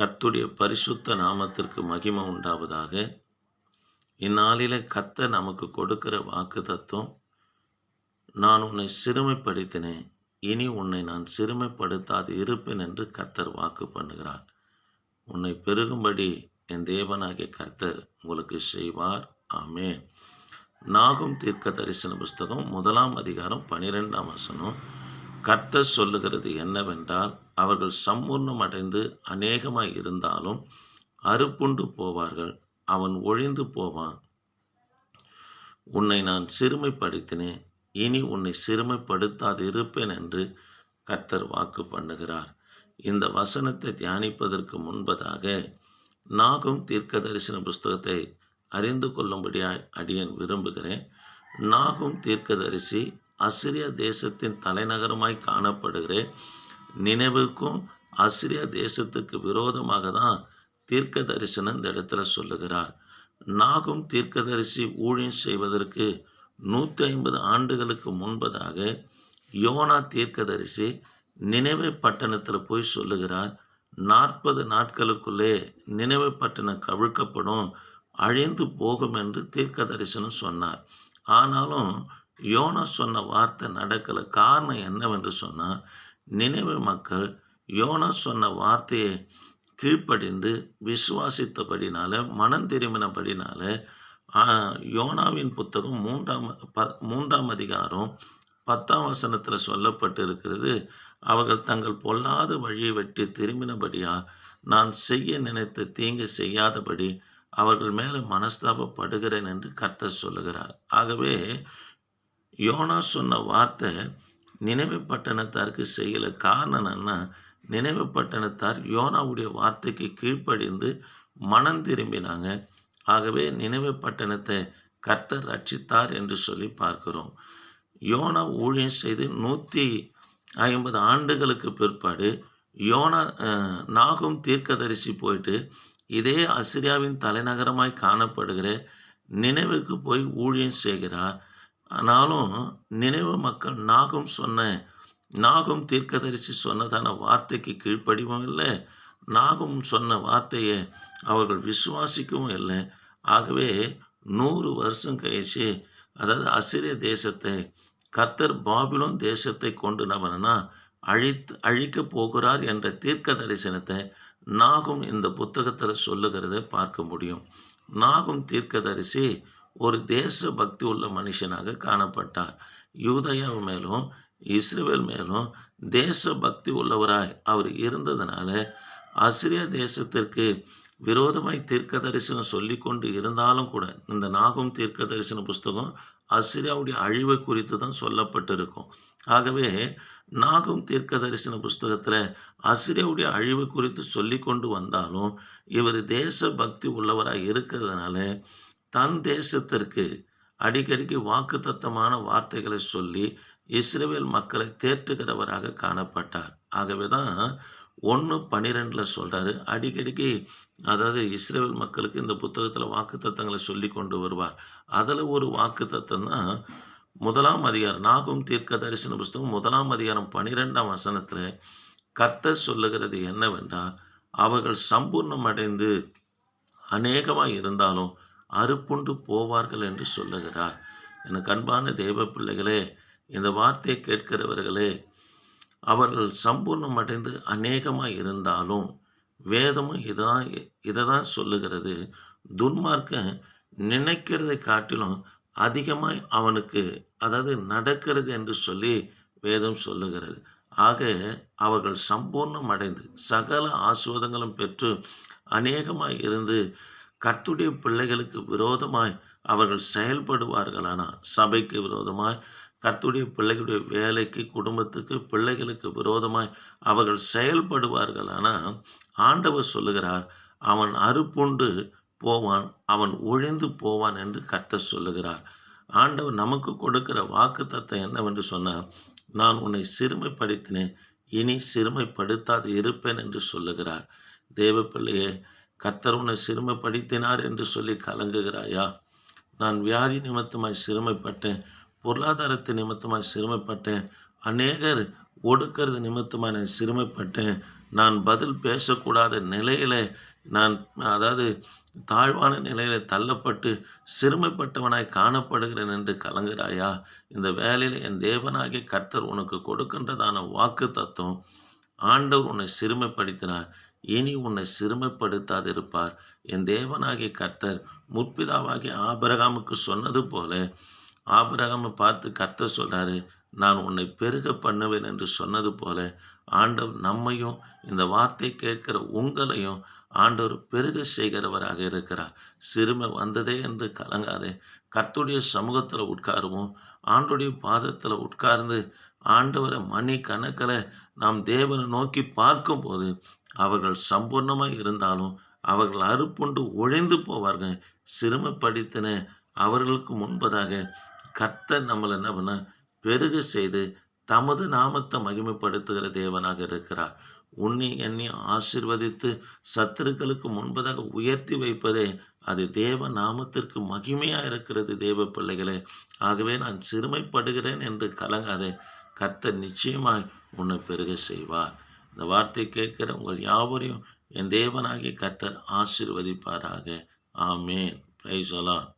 கர்த்துடைய பரிசுத்த நாமத்திற்கு மகிமை உண்டாவதாக. இந்நாளில் கத்த நமக்கு கொடுக்கிற வாக்கு தத்துவம் நான் உன்னை சிறுமைப்படுத்தினேன் இனி உன்னை நான் சிறுமைப்படுத்தாது இருப்பேன் என்று கர்த்தர் வாக்கு பண்ணுகிறார். உன்னை பெருகும்படி என் தேவனாகிய கர்த்தர் உங்களுக்கு செய்வார். ஆமே நாகும் தீர்க்க தரிசன புஸ்தகம் முதலாம் அதிகாரம் பனிரெண்டாம் வசனம். கர்த்தர் சொல்லுகிறது என்னவென்றால் அவர்கள் சம்பூர்ணம் அடைந்து அநேகமாக இருந்தாலும் அறுப்புண்டு போவார்கள் அவன் ஒழிந்து போவான் உன்னை நான் சிறுமைப்படுத்தினேன் இனி உன்னை சிறுமைப்படுத்தாது இருப்பேன் என்று கர்த்தர் வாக்கு பண்ணுகிறார். இந்த வசனத்தை தியானிப்பதற்கு முன்பதாக நாகும் தீர்க்க தரிசன புஸ்தகத்தை அறிந்து கொள்ளும்படியாய் அடியேன் விரும்புகிறேன். நாகும் தீர்க்கதரிசி அசிரியா தேசத்தின் தலைநகரமாய் காணப்படுகிற நினைவுக்கும் அசிரியா தேசத்துக்கு விரோதமாக தான் தீர்க்க தரிசனம் இந்த இடத்துல சொல்லுகிறார். நாகும் தீர்க்கதரிசி ஊழியம் செய்வதற்கு நூற்றி ஐம்பது ஆண்டுகளுக்கு முன்பதாக யோனா தீர்க்கதரிசி நினைவை பட்டணத்தில் போய் சொல்லுகிறார். நாற்பது நாட்களுக்குள்ளே நினைவு பட்டணம் கவிழ்க்கப்படும் அழிந்து போகும் என்று தீர்க்க தரிசனம் சொன்னார். ஆனாலும் யோனா சொன்ன வார்த்தை நடக்கலை காரணம் என்னவென்று சொன்னால் நினைவு மக்கள் யோனா சொன்ன வார்த்தையை கீழ்ப்படிந்து விசுவாசித்தபடினால மனம் திரும்பினபடினால யோனாவின் புத்தகம் மூன்றாம் ப மூன்றாம் அதிகாரம் பத்தாம் வசனத்தில் சொல்லப்பட்டு இருக்கிறது அவர்கள் தங்கள் பொல்லாத வழியை வெட்டி திரும்பினபடியா நான் செய்ய நினைத்த தீங்கு செய்யாதபடி அவர்கள் மேலே மனஸ்தாபப்படுகிறேன் என்று கர்த்தர் சொல்லுகிறார். ஆகவே யோனா சொன்ன வார்த்தை நினைவு பட்டணத்தாருக்கு செய்யலை காரணம் என்னன்னா நினைவு பட்டணத்தார் யோனாவுடைய வார்த்தைக்கு கீழ்ப்படிந்து மனம் திரும்பினாங்க. ஆகவே நினைவு பட்டணத்தை கர்த்தர் ரட்சித்தார் என்று சொல்லி பார்க்கிறோம். யோனா ஊழியம் செய்து நூற்றி ஐம்பது ஆண்டுகளுக்கு பிற்பாடு யோனா நாகும் தீர்க்கதரிசி போயிட்டு இதே அசிரியாவின் தலைநகரமாய் காணப்படுகிற நினைவுக்கு போய் ஊழியம் செய்கிறார். ஆனாலும் நினைவு மக்கள் நாகம் சொன்ன நாகும் தீர்க்கதரிசி சொன்னதான வார்த்தைக்கு கீழ்ப்படிவும் இல்லை. நாகம் சொன்ன வார்த்தையை அவர்கள் விசுவாசிக்கவும் இல்லை. ஆகவே நூறு வருஷம் கழிச்சு அதாவது அசிரிய தேசத்தை கத்தர் பாபிலோன் தேசத்தை கொண்டு நபனா அழித்து அழிக்கப் போகிறார் என்ற தீர்க்க தரிசனத்தை நாகும் இந்த புத்தகத்தில் சொல்லுகிறத பார்க்க முடியும். நாகும் தீர்க்கதரிசி ஒரு தேச பக்தி உள்ள மனுஷனாக காணப்பட்டார். யூதயா மேலும் இஸ்ரேல் மேலும் தேச பக்தி உள்ளவராய் அவர் இருந்ததுனால அசிரியா தேசத்திற்கு விரோதமாய் தீர்க்க தரிசனம் சொல்லி கொண்டு இருந்தாலும் கூட இந்த நாகும் தீர்க்க தரிசன புஸ்தகம் அசிரியாவுடைய அழிவை குறித்து தான் சொல்லப்பட்டிருக்கும். ஆகவே நாகும் தீர்க்க தரிசன புஸ்தகத்தில் அசிரியாவுடைய அழிவு குறித்து சொல்லி கொண்டு வந்தாலும் இவர் தேச பக்தி உள்ளவராக இருக்கிறதுனால தன் தேசத்திற்கு அடிக்கடிக்கு வாக்குத்தத்தமான வார்த்தைகளை சொல்லி இஸ்ரேல் மக்களை தேற்றுகிறவராக காணப்பட்டார். ஆகவே தான் ஒன்று பன்னிரெண்டில் சொல்கிறாரு அடிக்கடிக்கு அதாவது இஸ்ரேல் மக்களுக்கு இந்த புத்தகத்தில் வாக்குத்தத்தங்களை சொல்லி கொண்டு வருவார். அதில் ஒரு வாக்குத்தத்தம் தான் முதலாம் அதிகாரம். நாகும் தீர்க்க தரிசன புஸ்தகம் முதலாம் அதிகாரம் பன்னிரெண்டாம் வசனத்தில் கத்த சொல்லுகிறது என்னவென்றால் அவர்கள் சம்பூர்ணம் அடைந்து அநேகமாக இருந்தாலும் அறுப்புண்டு போவார்கள் என்று சொல்லுகிறார். எனக்கு அன்பான தெய்வ பிள்ளைகளே இந்த வார்த்தையை கேட்கிறவர்களே அவர்கள் சம்பூர்ணம் அடைந்து அநேகமாக இருந்தாலும் வேதமும் இதான் இதை தான் சொல்லுகிறது. துன்மார்க்க நினைக்கிறதை காட்டிலும் அதிகமாக அவனுக்கு அதாவது நடக்கிறது என்று சொல்லி வேதம் சொல்லுகிறது. ஆக அவர்கள் சம்பூர்ணம் அடைந்து சகல ஆசுவாதங்களும் பெற்று அநேகமாக இருந்து கர்த்துடைய பிள்ளைகளுக்கு விரோதமாய் அவர்கள் செயல்படுவார்களானால் சபைக்கு விரோதமாய் கர்த்துடைய பிள்ளைகளுடைய வேலைக்கு குடும்பத்துக்கு பிள்ளைகளுக்கு விரோதமாய் அவர்கள் செயல்படுவார்களானால் ஆண்டவர் சொல்லுகிறார் அவன் அறுப்புண்டு போவான் அவன் ஒழிந்து போவான் என்று கர்த்தர் சொல்லுகிறார். ஆண்டவர் நமக்கு கொடுக்கிற வாக்கு தத்தம் என்னவென்று சொன்னால் நான் உன்னை சிறுமைப்படுத்தினேன் இனி சிறுமைப்படுத்தாது இருப்பேன் என்று சொல்லுகிறார். தேவ பிள்ளையே கர்த்தர் உன்னை சிறுமைப்படுத்தினார் என்று சொல்லி கலங்குகிறாயா? நான் வியாதி நிமித்தமாய் சிறுமைப்பட்டேன் பொருளாதாரத்து நிமித்தமாய் சிறுமைப்பட்டேன் அநேகர் ஒடுக்கிறது நிமித்தமாக நான் சிறுமைப்பட்டேன். நான் பதில் பேசக்கூடாத நிலையில் நான் அதாவது தாழ்வான நிலையில் தள்ளப்பட்டு சிறுமைப்பட்டவனாய் காணப்படுகிறேன் என்று கலங்குகிறாயா? இந்த வேலையில் என் தேவனாகிய கர்த்தர் உனக்கு கொடுக்கின்றதான வாக்கு தத்துவம் ஆண்டவர் உன்னை சிறுமைப்படுத்தினார். இனி உன்னை சிறுமைப்படுத்தாதிருப்பார். என் தேவனாகிய கர்த்தர் முற்பிதாவாகிய ஆபரகாமுக்கு சொன்னது போல ஆபரகாமை பார்த்து கர்த்தர் சொல்கிறாரு நான் உன்னை பெருக பண்ணுவேன் என்று சொன்னது போல ஆண்டவர் நம்மையும் இந்த வார்த்தை கேட்கிற உங்களையும் ஆண்டவர் பெருக செய்கிறவராக இருக்கிறார். சிறுமை வந்ததே என்று கலங்காதே. கர்த்தருடைய சமூகத்தில் உட்காருவோம். ஆண்டுடைய பாதத்தில் உட்கார்ந்து ஆண்டவரை மணி கணக்கில் நாம் தேவனை நோக்கி பார்க்கும்போது அவர்கள் சம்பூர்ணமாக இருந்தாலும் அவர்கள் அறுப்புண்டு ஒழிந்து போவார்கள். சிறுமைப்படுத்தின அவர்களுக்கு முன்பதாக கர்த்தர் நம்மளை என்ன பண்ண பெருக செய்து தமது நாமத்தை மகிமைப்படுத்துகிற தேவனாக இருக்கிறார். உன்னை எண்ணி ஆசிர்வதித்து சத்துருக்களுக்கு முன்பதாக உயர்த்தி வைப்பதே அது தேவ நாமத்திற்கு மகிமையாக இருக்கிறது தேவ பிள்ளைகளே. ஆகவே நான் சிறுமைப்படுகிறேன் என்று கலங்காதே. கர்த்தர் நிச்சயமாய் உன்னை பெருக செய்வார். இந்த வார்த்தை கேட்கிற உங்கள் யாவரையும் என் தேவனாகிய கத்தர் ஆசிர்வதிப்பாராக. ஆமேன். பிரைஸ் அலான்